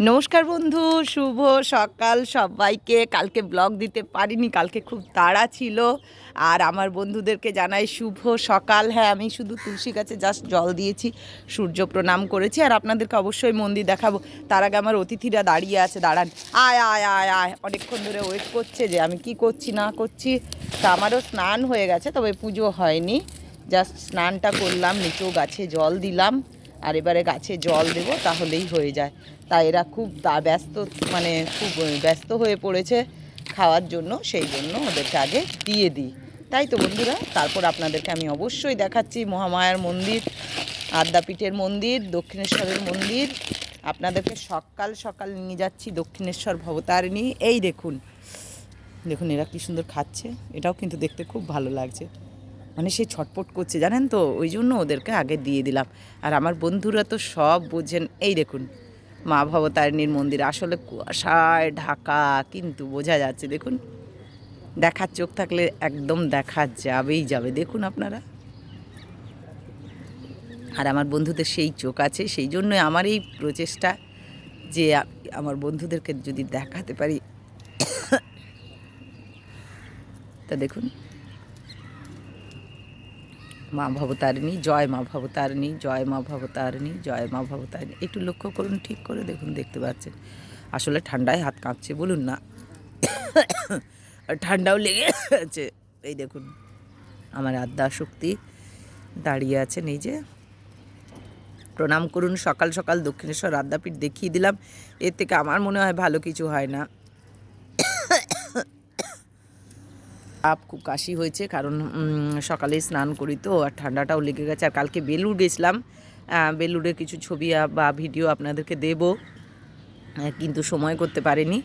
নমস্কার বন্ধু, শুভ সকাল সবাইকে। কালকে ব্লগ দিতে পারিনি, কালকে খুব তাড়া ছিল। আর আমার বন্ধুদেরকে জানাই শুভ সকাল। হ্যাঁ আমি শুধু তুলসী গাছে জাস্ট জল দিয়েছি, সূর্য প্রণাম করেছি। আর আপনাদেরকে অবশ্যই মন্দির দেখাবো। তার আগে আমার অতিথিরা দাঁড়িয়ে আছে, দাঁড়ান। আয় আয় আয় আয়। অনেকক্ষণ ধরে ওয়েট করছে যে আমি কি করছি, না করছি। তা আমারও স্নান হয়ে গেছে, তবে পুজো হয়নি। জাস্ট স্নানটা করলাম, নিচেও গাছে জল দিলাম। আর এবারে গাছে জল দেবো, তাহলেই হয়ে যায়। তা এরা খুব ব্যস্ত মানে খুব ব্যস্ত হয়ে পড়েছে খাওয়ার জন্য, সেই জন্য ওদেরকে আগে দিয়ে দিই। তাই তো বন্ধুরা, তারপর আপনাদেরকে আমি অবশ্যই দেখাচ্ছি মহামায়ার মন্দির, আদ্যাপীঠের মন্দির, দক্ষিণেশ্বরের মন্দির। আপনাদেরকে সকাল সকাল নিয়ে যাচ্ছি দক্ষিণেশ্বর ভবতারিণী। এই দেখুন দেখুন এরা কি সুন্দর খাচ্ছে, এটাও কিন্তু দেখতে খুব ভালো লাগছে। মানে সে ছটপট করছে, জানেন তো? ওই জন্য ওদেরকে আগে দিয়ে দিলাম। আর আমার বন্ধুরা তো সব বোঝেন, এই দেখুন। মা ভবতারিণীর মন্দির। আসলে কুয়াশায়, ঢাকা, কিন্তু বোঝা যাচ্ছে, দেখুন, দেখার চোখ থাকলে একদম দেখা যাবেই যাবে। দেখুন আপনারা। আর আমার বন্ধুদের সেই চোখ আছে, সেই জন্যই আমার এই প্রচেষ্টা যে আমার বন্ধুদেরকে যদি দেখাতে পারি। তা দেখুন। মা ভবতারিণী, জয় মা ভবতারিণী, জয় মা ভবতারিণী, জয় মা ভবতারিণী। একটু লক্ষ্য করুন, ঠিক করে দেখুন, দেখতে পাচ্ছেন। আসলে ঠান্ডায় হাত কাঁপছে, বলুন না। ঠান্ডাও লেগে আছে এই দেখুন, আমার আদ্যা শক্তি দাঁড়িয়ে এই যে প্রণাম করুন, সকাল সকাল দক্ষিণেশ্বর আদ্যাপীঠ দেখিয়ে দিলাম। এর থেকে আমার মনে হয় ভালো কিছু হয় না। আপ খুব কাশি হয়েছে, কারণ সকালে স্নান করি তো, আর ঠান্ডাটাও লেগে গেছে। আর কালকে বেলুড় গেছিলাম বেলুড়ের কিছু ছবি বা ভিডিও আপনাদেরকে দেব। কিন্তু সময় করতে পারিনি।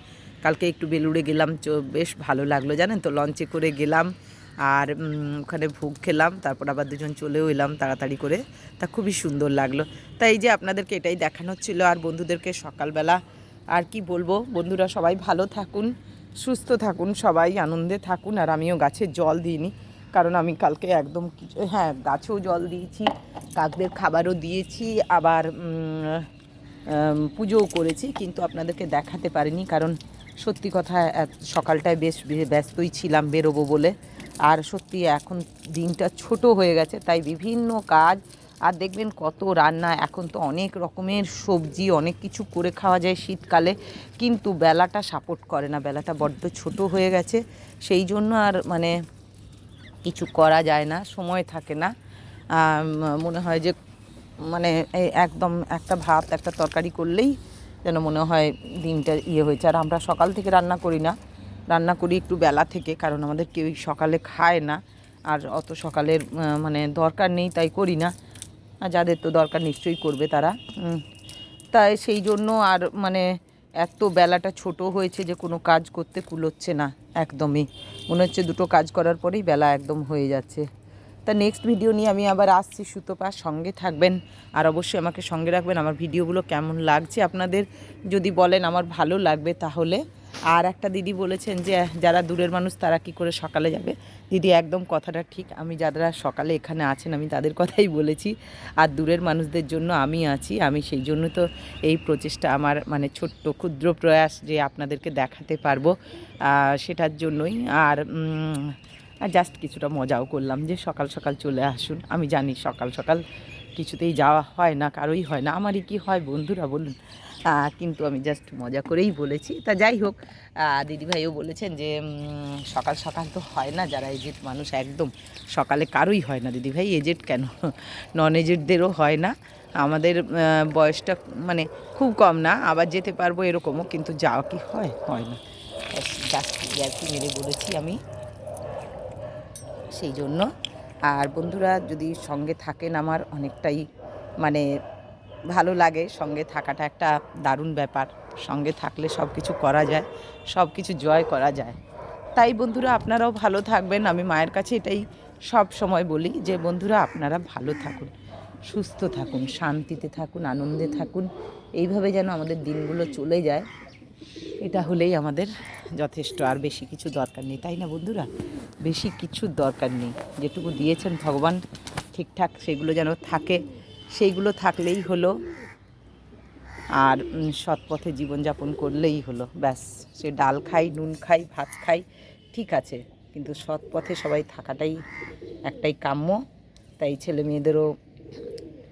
কালকে একটু বেলুড়ে গেলাম বেশ ভালো লাগল, জানেন তো? লঞ্চে করে গেলাম, আর ওখানে ভোগ খেলাম, তারপর আবার দুজন চলেও এলাম তাড়াতাড়ি করে। তা খুবই সুন্দর লাগল। তাই যে আপনাদেরকে এটাই দেখানো ছিল, আর বন্ধুদেরকে সকালবেলা, আর কি বলব? বন্ধুরা সবাই ভালো থাকুন। সুস্থ থাকুন, সবাই আনন্দে থাকুন, আর আমিও গাছে জল দিইনি, কারণ আমি কালকে একদম কিছু হ্যাঁ গাছেও জল দিয়েছি, কাকদের খাবারও দিয়েছি, আবার পুজোও করেছি, কিন্তু আপনাদেরকে দেখাতে পারিনি, কারণ সত্যি কথা সকালটায় বেশ ব্যস্তই ছিলাম বেরোবো বলে, আর সত্যি এখন দিনটা ছোট হয়ে গেছে, তাই বিভিন্ন কাজ আর দেখবেন কত রান্না, এখন তো অনেক রকমের সবজি, অনেক কিছু করে খাওয়া যায় শীতকালে, কিন্তু বেলাটা সাপোর্ট করে না। বেলাটা বড্ড ছোট হয়ে গেছে, সেই জন্য আর মানে কিছু করা যায় না, সময় থাকে না। মনে হয় যে মানে একদম একটা ভাত, একটা তরকারি করলেই যেন মনে হয় দিনটা ইয়ে হয়েছে। আর আমরা সকাল থেকে রান্না করি না, রান্না করি একটু বেলা থেকে, কারণ আমাদের কেউই সকালে খায় না। আর অত সকালের মানে দরকার নেই, তাই করি না। যাদের তো দরকার নিশ্চয়ই করবে তারা। তাই সেই জন্য আর মানে এত বেলাটা ছোট হয়েছে যে কোনো কাজ করতে কুলোচ্ছে না একদমই। মনে হচ্ছে দুটো কাজ করার পরেই বেলা একদম হয়ে যাচ্ছে। তা নেক্সট ভিডিও নিয়ে আমি আবার আসছি সুতপা, সঙ্গে থাকবেন। আর অবশ্যই আমাকে সঙ্গে রাখবেন। আমার ভিডিওগুলো কেমন লাগছে আপনাদের যদি বলেন, আমার ভালো লাগবে তাহলে। আর একটা দিদি বলেছেন যে, যারা দূরের মানুষ, তারা কি করে সকালে যাবে? দিদি, একদম কথাটা ঠিক। আমি যারা সকালে এখানে আছেন, আমি তাদের কথাই বলেছি। আর দূরের মানুষদের জন্য আমি আছি। আমি সেই জন্য তো এই প্রচেষ্টা আমার মানে ছোট্ট ক্ষুদ্র প্রয়াস যে আপনাদেরকে দেখাতে পারব সেটার জন্যই। আর জাস্ট কিছুটা মজাও করলাম যে সকাল সকাল চলে আসুন। আমি জানি সকাল সকাল কিছুতেই যাওয়া হয় না কারোই হয় না, আমারই কি হয় বন্ধুরা বলুন। কিন্তু আমি জাস্ট মজা করেই বলেছি। তা যাই হোক দিদিভাইও বলেছেন যে সকাল সকাল তো হয় না, যারা এজেড মানুষ একদম সকালে কারোই হয় না। দিদিভাই এজেড কেন? নন এজেডদেরও হয় না। আমাদের বয়সটা মানে খুব কম না, আবার যেতে পারব এরকমও, কিন্তু যাওয়া কি হয়? হয় না। জাস্ট ইয়ার্কি মেরে বলেছি আমি। সেই জন্য আর বন্ধুরা যদি সঙ্গে থাকেন আমার অনেকটাই মানে ভালো লাগে সঙ্গে থাকাটা একটা দারুণ ব্যাপার। সঙ্গে থাকলে সব কিছু করা যায় সব কিছু জয় করা যায়। তাই বন্ধুরা আপনারাও ভালো থাকবেন। আমি মায়ের কাছে এটাই সব সময় বলি যে, বন্ধুরা আপনারা ভালো থাকুন, সুস্থ থাকুন, শান্তিতে থাকুন, আনন্দে থাকুন। এইভাবে যেন আমাদের দিনগুলো চলে যায়। এটা হলেই আমাদের যথেষ্ট। আর বেশি কিছু দরকার নেই, তাই না বন্ধুরা? বেশি কিছু দরকার নেই। যেটুকু দিয়েছেন ভগবান, ঠিকঠাক সেগুলো যেন থাকে। সেইগুলো থাকলেই হলো। আর সৎ পথে জীবনযাপন করলেই হলো। ব্যাস, সে ডাল খাই, নুন খাই, ভাত খাই, ঠিক আছে। কিন্তু সৎ পথে সবাই থাকাটাই একটাই কাম্য। তাই ছেলে মেয়েদেরও,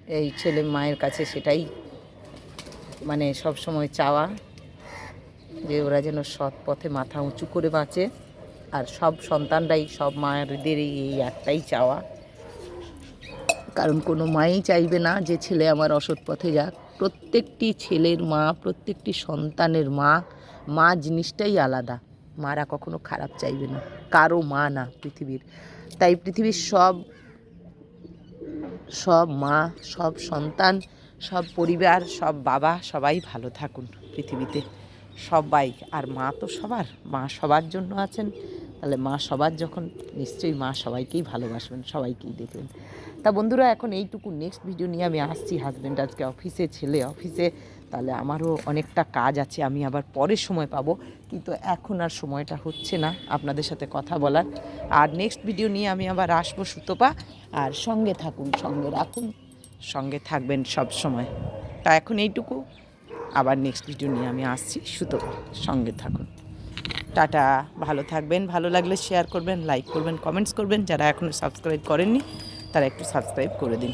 এই ছেলে মায়ের কাছে সেটাই মানে সব সময় চাওয়া। যে ওরা যেন সৎ পথে মাথা উঁচু করে বাঁচে। আর সব সন্তানরাই, সব মায়েদের এই একটাই চাওয়া। কারণ কোনো মাই চাইবে না যে ছেলে আমার অসৎ পথে যাক। প্রত্যেকটি ছেলের মা, প্রত্যেকটি সন্তানের মা মা জিনিসটাই আলাদা। মারা কখনো খারাপ চাইবে না, কারও মা না পৃথিবীর। তাই পৃথিবীর সব সব মা, সব সন্তান, সব পরিবার, সব বাবা সবাই ভালো থাকুন পৃথিবীতে। সবাই, আর মা তো সবার, মা সবার জন্য আছেন। তাহলে মা সবার যখন, নিশ্চয়ই মা সবাইকেই ভালোবাসবেন, সবাইকেই দেখবেন। তা বন্ধুরা, এখন এইটুকু নেক্সট ভিডিও নিয়ে আমি আসছি হাজব্যান্ড আজকে অফিসে ছেলে অফিসে তাহলে আমারও অনেকটা কাজ আছে, আমি আবার পরে সময় পাবো। কিন্তু এখন আর সময়টা হচ্ছে না আপনাদের সাথে কথা বলার। আর নেক্সট ভিডিও নিয়ে আমি আবার আসব সুতপা। আর সঙ্গে থাকুন, সঙ্গে রাখুন, সঙ্গে থাকবেন সব সময়। তা এখন এইটুকু। আবার নেক্সট ভিডিও নিয়ে আমি আসছি। সুতো সঙ্গে থাকুন। টাটা, ভালো থাকবেন, ভালো লাগলে শেয়ার করবেন লাইক করবেন কমেন্টস করবেন। যারা এখনও সাবস্ক্রাইব করেননি, তারা একটু সাবস্ক্রাইব করে দিন।